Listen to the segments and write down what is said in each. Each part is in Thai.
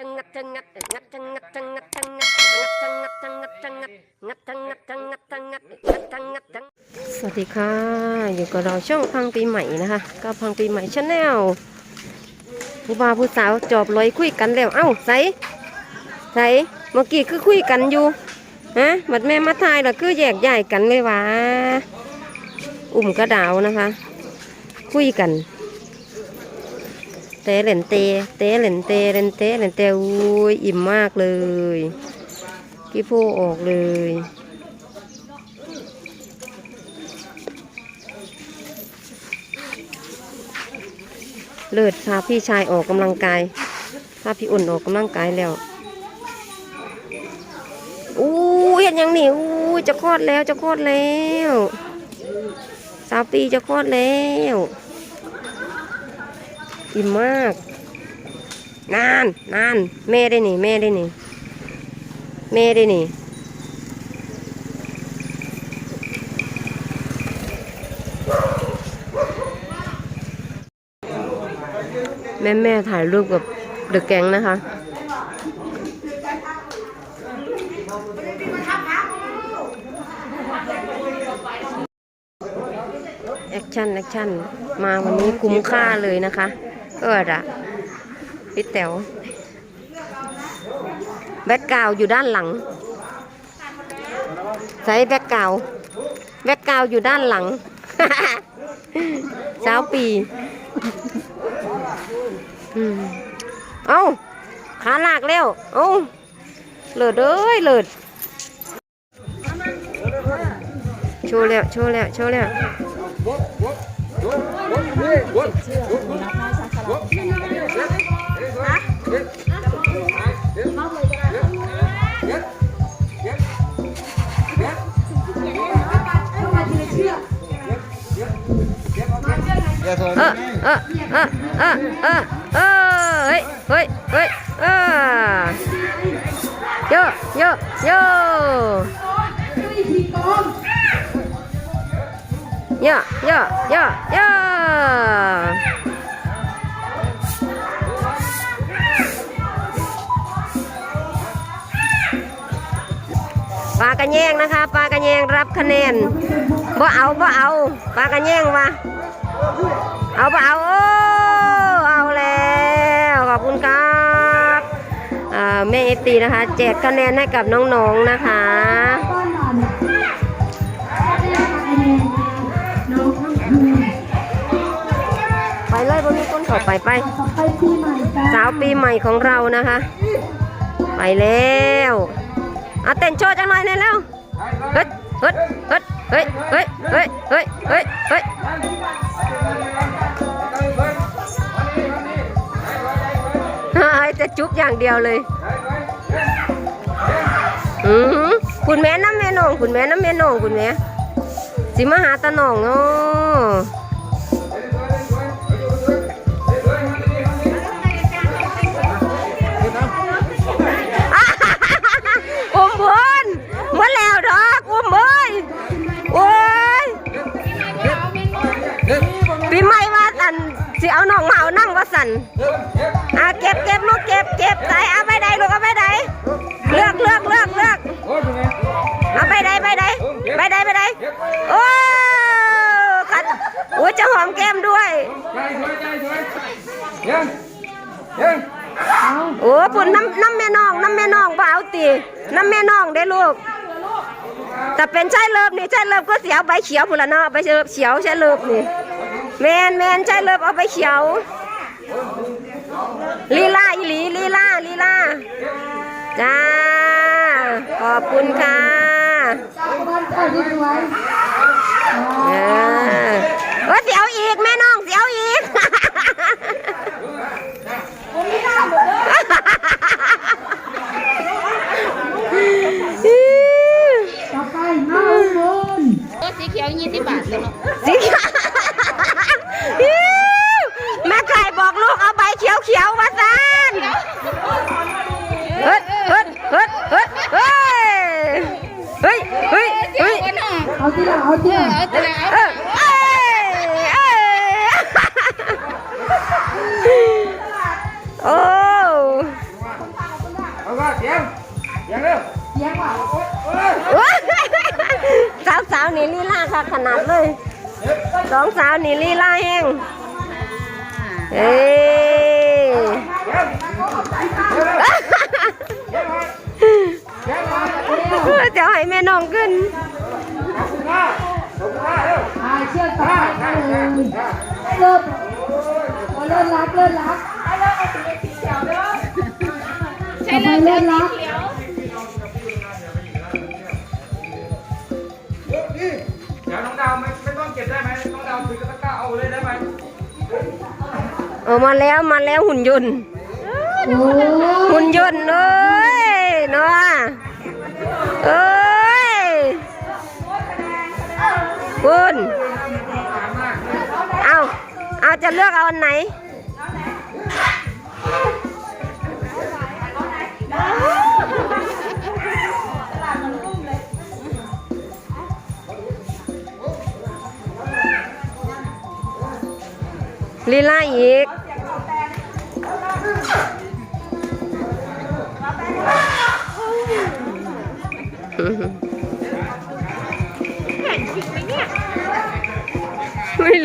ทั้งงัดทั้งงัดงัดทั้งงัดทั้งงัดทั้งงัดงัดทั้งงัดทั้งงัดงัดทั้งงัดทั้งงัดทั้งงัดงัดทั้งงัดทั้งสวัสดีค่ะ อยู่กับเราช่องพังปีใหม่นะคะ ก็พังปีใหม่ชาแนลผู้บ่าวผู้สาวจอบลอยคุยกันแล้ว เอ้าใส่ใส่เมื่อกี้คือคุยกันอยู่ฮะบัดแม่มาทายแล้วคือแยกใหญ่กันเลยวะอุ่มกระดาวนะคะ คุยกัน เตะเหลนเตะเตะเหลนเตะเหลนเตเหลนเตอุ้ยอิ่มมากเลยกี่โพออกเลยเลิศพาพี่ชายออกกำลังกายพาพี่อุ่นออกกำลังกายแล้วอู้เห็นยังนี่อู้จะคลอดแล้วจะคลอดแล้วสาวปีจะคลอดแล้ว อิ่มมาก นานนานแม่ได้นี่แม่ได้นี่แม่ได้นี่แม่แม่ถ่ายรูปกับเดอะแก๊งนะคะ แอคชั่น แอคชั่น มาวันนี้คุ้มค่าเลยนะคะ เอออะพี่แต๋วแบ็กกราวอยู่ด้านหลังใส่แบ็กกราวแบ็กกราวอยู่ด้านหลังสาปีอเอ้าขาลากแล้ว เอ้าเลิศเอ้ยเลิศโชว์แล้วโชว์แล้วโชว์แล้ว ออเออเออเออเออเฮ้ยเฮ้ยเฮ้ยเออโยโยโยโยโยโยโยปลากระแยงนะคะปลากระแยงรับคะแนนบ่เอาบ่เอาปลากระแยงวะเอาเปล่าโอ้ แม่เอฟตีนะคะแจกคะแนนให้กับน้องๆนะคะไปเลยบนนี้ต้นต่อไปไปสาวปีใหม่ของเรานะคะ ไปแล้วเอาเต้นโชว์จังหน่อยหน่อยแล้วเฮ้ยเฮ้ยเฮ้ยเฮ้ยเฮ้ยเฮ้ยเฮ้ยเฮ้ย เฮ้ยจะจุ๊บอย่างเดียวเลยอือหือคุณแม่น้ำแม่นองคุณแม่น้ำแม่นองคุณแม่สิมาหาตาหนองเนาะอุ้มเพิ่นหมดแล้วดอกอุ้มเอ้ยโอ้ยปีใหม่ว่าสันสิเอาน้องมาเอานั่งว่าสัน เก็บใส่เอาไปใดลูกเอาไปใดเลือกเลือกเลือกเลือกเอาไปใดไปใดไปใดไปใดโอ้กันโอ้จะหอมแก้มด้วยยังยังโอ้ปุ่นน้ำน้ำแม่น้องน้ำแม่น้องบ่เอาตีน้ำแม่น้องได้ลูกแต่เป็นใช่เลิฟนี่ใช่เลิฟก็เสียวใบเขียวพุ่นละเนาะใบเขียวใช่เลิฟนี่แมนแมนใช่เลิฟเอาใบเขียว ลีลาอีหลีลีลาลีลาจ้า ขอบคุณค่ะ เอ้โอ้สาวสาวนีลีล่าค่ะขนาดเลยสองสาวนีลีล่าแห้งเอ้ยเดี๋ยวให้แม่น้องขึ้น พายเชือกต่อไปเลยเริ่มเริ่มรักเริ่มรักใช่เลยเลือดสีเขียวเดี๋ยวน้องดาวไม่ไม่ต้องเก็บได้ไหมน้องดาวถือกระตะกร้าเอาเลยได้ไหมเออมาแล้วมาแล้วหุ่นยนต์ โอ้หุ่นยนต์เอ้ยเนาะเอ้ย คุณเอาเอาจะเลือกเอาอันไหน ลีลาอีก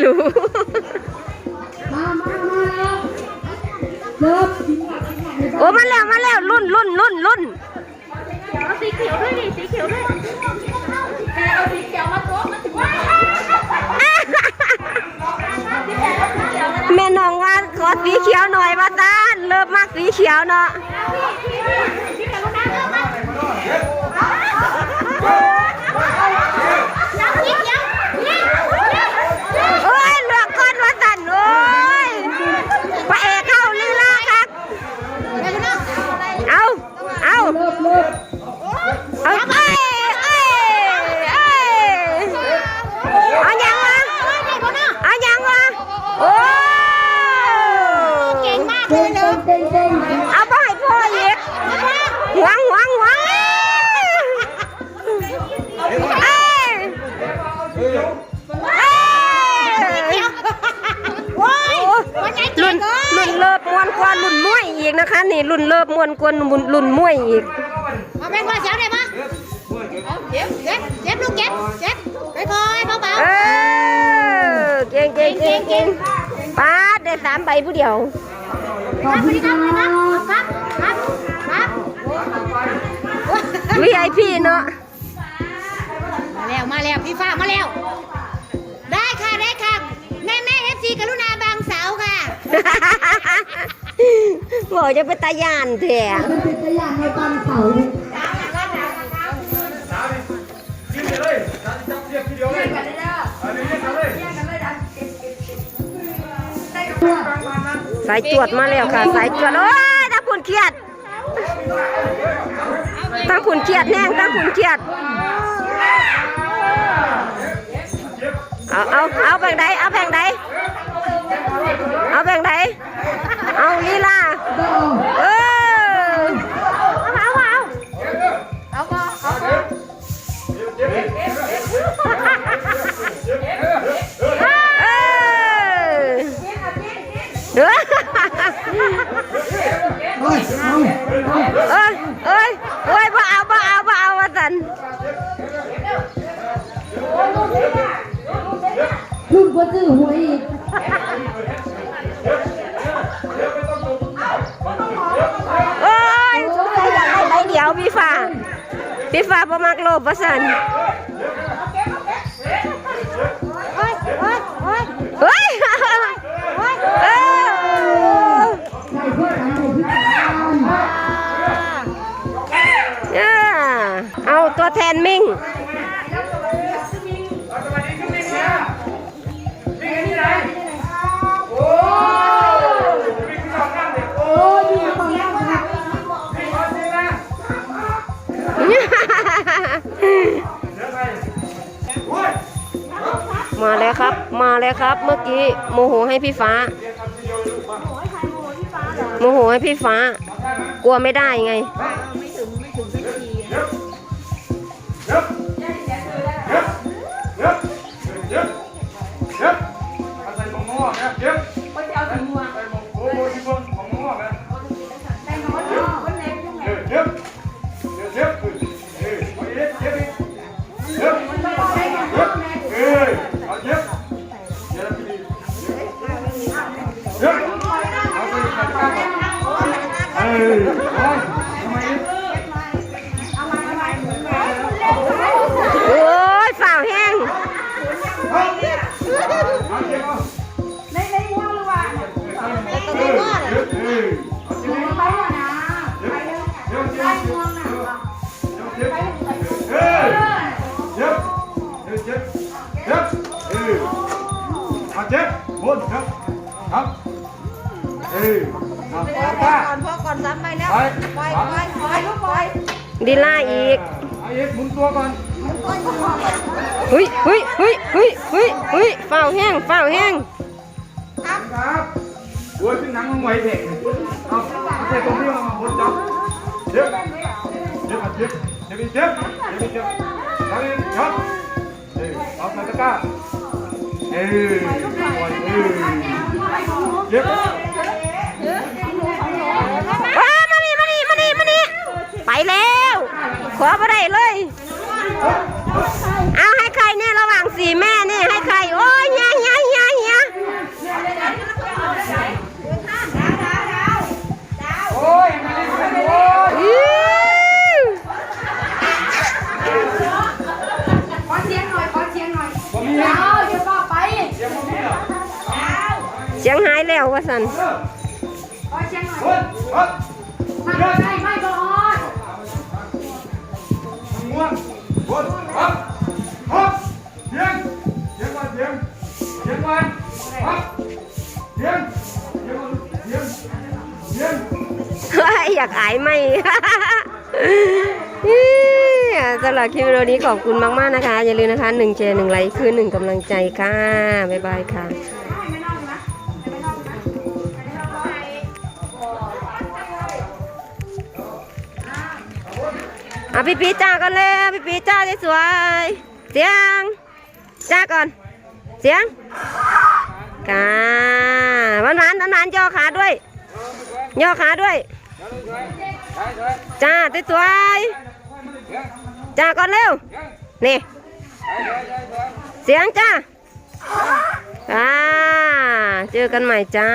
รู้ มามามาแล้วเริ่มโอ้มาแล้วมาแล้วรุ่นรุ่นรุ่นรุ่นเอาสีเขียวด้วยดิสีเขียวด้วยแกเอาสีเขียวมาโต๊ะมาถึงว่าแม่น้องว่าขอสีเขียวหน่อยว่าตานเริ่มมากสีเขียวเนาะ เด้งเด้งเด้งเด้งเอาไปให้พ่ออีกหวงหวงหวงเอ้ยเอ้ยโอ้ยรุ่นรุ่นเลิศมวนกว่ารุ่นมวยอีกนะคะ นี่รุ่นเลิศมวนกว่ารุ่นรุ่นมวยอีกมาเป็นว่าเสียวได้ปะเจ็บเจ็บเจ็บลูกเจ็บเจ็บไปคอยเบาเออเก่งเก่งเก่งเก่งป้าดได้สามใบผู้เดียว ขอบคุณครับๆครับครับครับ VIP เนาะมาแล้วมาแล้วพี่ฟ้ามาแล้ว ได้ค่ะได้ค่ะแม่แม่เอฟซีกรุณาบางสาวค่ะบอกจะไปตายานแท้มันเป็นตัวอย่างในตอนเสาร์กินไปเลยจับเรียกทีเดียวเลย สายจวดมาแล้วค่ะ สายจวดโอ้ยตาผุนเครียดตาผุนเครียดแน่งตาผุนเครียดเอาเอาเอาแบ่งใดเอาแบ่งใดเอาแบ่งใดเอาลีลา พี่าบ่มักโลภว่าสันเฮ้ยเฮ้ยเฮ้ยเฮ้ยเออใส่เพื่อการให้พิการอ่าเอาตัวแทนมิ่ง มาแล้วครับ มาแล้วครับ เมื่อกี้โมโหให้พี่ฟ้า โมโหให้พี่ฟ้ากลัวไม่ได้ไงเย็ Hey! เอาไปก่อนพอก่อนซ้ำไปแล้วไปปล่อยไปปล่อยปล่อยลูกปล่อยดีล่าอีกเอาอีกหมุนตัวก่อนเฮ้ยเฮ้ยเฮ้ยเฮ้ยเฮ้ยเฮ้ยฝ่าวแห้งฝ่าวแห้งครับโอ้ยขึ้นหนังมึงไหวเด็กเอาเอาใส่ตรงที่มันมาบนจับเจ็บเจ็บเจ็บเจ็บเจ็บเจ็บเจ็บเอาอีกครับเออเอาใส่ตะกร้าเออปล่อยเออ ขอมาได้เลย เอาให้ใครเนี่ยระหว่างสี่แม่นี่ให้ใคร โอ้ยเฮียเฮียเฮียเฮียโอ้ยไม่ได้ไม่ได้โอ้ยอื้อขอเสียงหน่อยขอเสียงหน่อยผมมีเดี๋ยวเดี๋ยวก็ไปเสียงผมมีเหรอเสียงหายแล้ววะสันเออขอเสียงหน่อย อนครับเสียงเสียงก่อยงเสียงเฮ้ยอยากอายไหมอี้สำหรับคลิปวิดีโอนี้ขอบคุณมาก ๆ นะคะ อย่าลืมนะคะหนึ่งแชร์หนึ่งไลค์คือหนึ่งกำลังใจค่ะ บ๊ายบายค่ะอะพี่ปีจ้ากันเลยพี่ปีจ้าสวยเสียงจ้าก่อน เสียง กาหวานหวานหวานย่อขาด้วย ย่อขาด้วย จ้าสวยจ้าก่อนเร็ว นี่ เสียงจ้าอ่าเจอกันใหม่จ้า